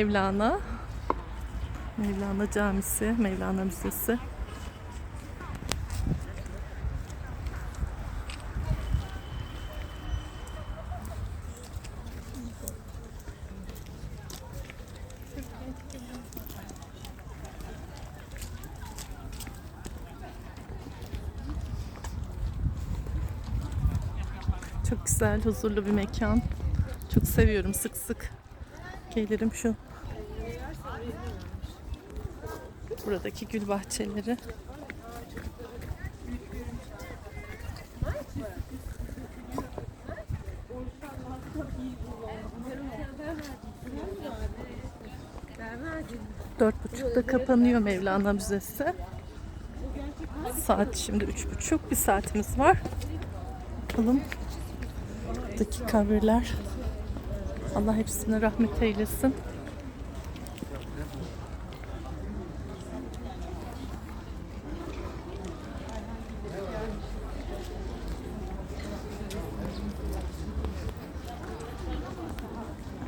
Mevlana. Mevlana Camisi, Mevlana Müzesi. Çok güzel, huzurlu bir mekan. Çok seviyorum sık sık. Gelirim şu buradaki gül bahçeleri. Dört buçukta kapanıyor Mevlana Müzesi. Saat şimdi üç buçuk. Bir saatimiz var. Bakalım. Buradaki kabirler. Allah hepsine rahmet eylesin.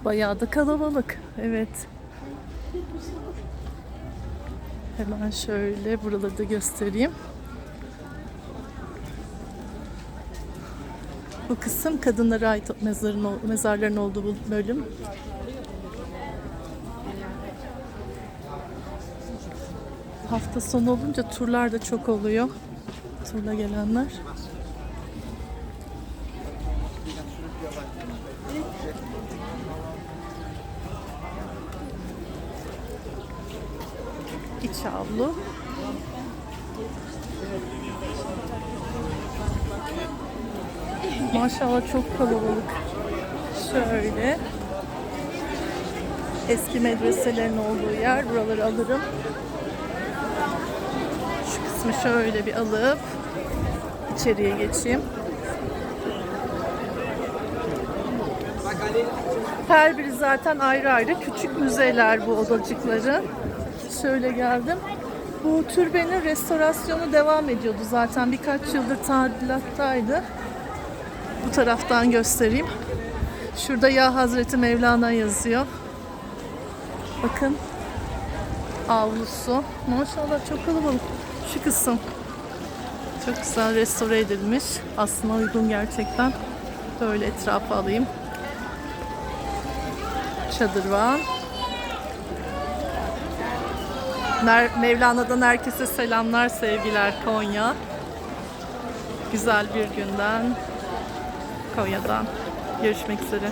Bayağı da kalabalık. Evet. Hemen şöyle buraları da göstereyim. Bu kısım kadınlara ait mezarın, mezarların olduğu bölüm. Hafta sonu olunca turlar da çok oluyor. Turla gelenler. İç avlu. Maşallah çok kalabalık. Şöyle. Eski medreselerin olduğu yer. Buraları alırım. Şu kısmı şöyle bir alıp içeriye geçeyim. Her biri zaten ayrı ayrı küçük müzeler bu odacıkları. Şöyle geldim. Bu türbenin restorasyonu devam ediyordu zaten. Birkaç yıldır tadilattaydı. Bu taraftan göstereyim. Şurada Ya Hazreti Mevlana yazıyor. Bakın. Avlusu. Maşallah çok kalabalık. Şu kısım. Çok güzel restore edilmiş. Aslında uygun gerçekten. Böyle etrafı alayım. Çadırvan. Mer- Mevlana'dan herkese selamlar, sevgiler Konya. Güzel bir günden Konya'dan. Görüşmek üzere.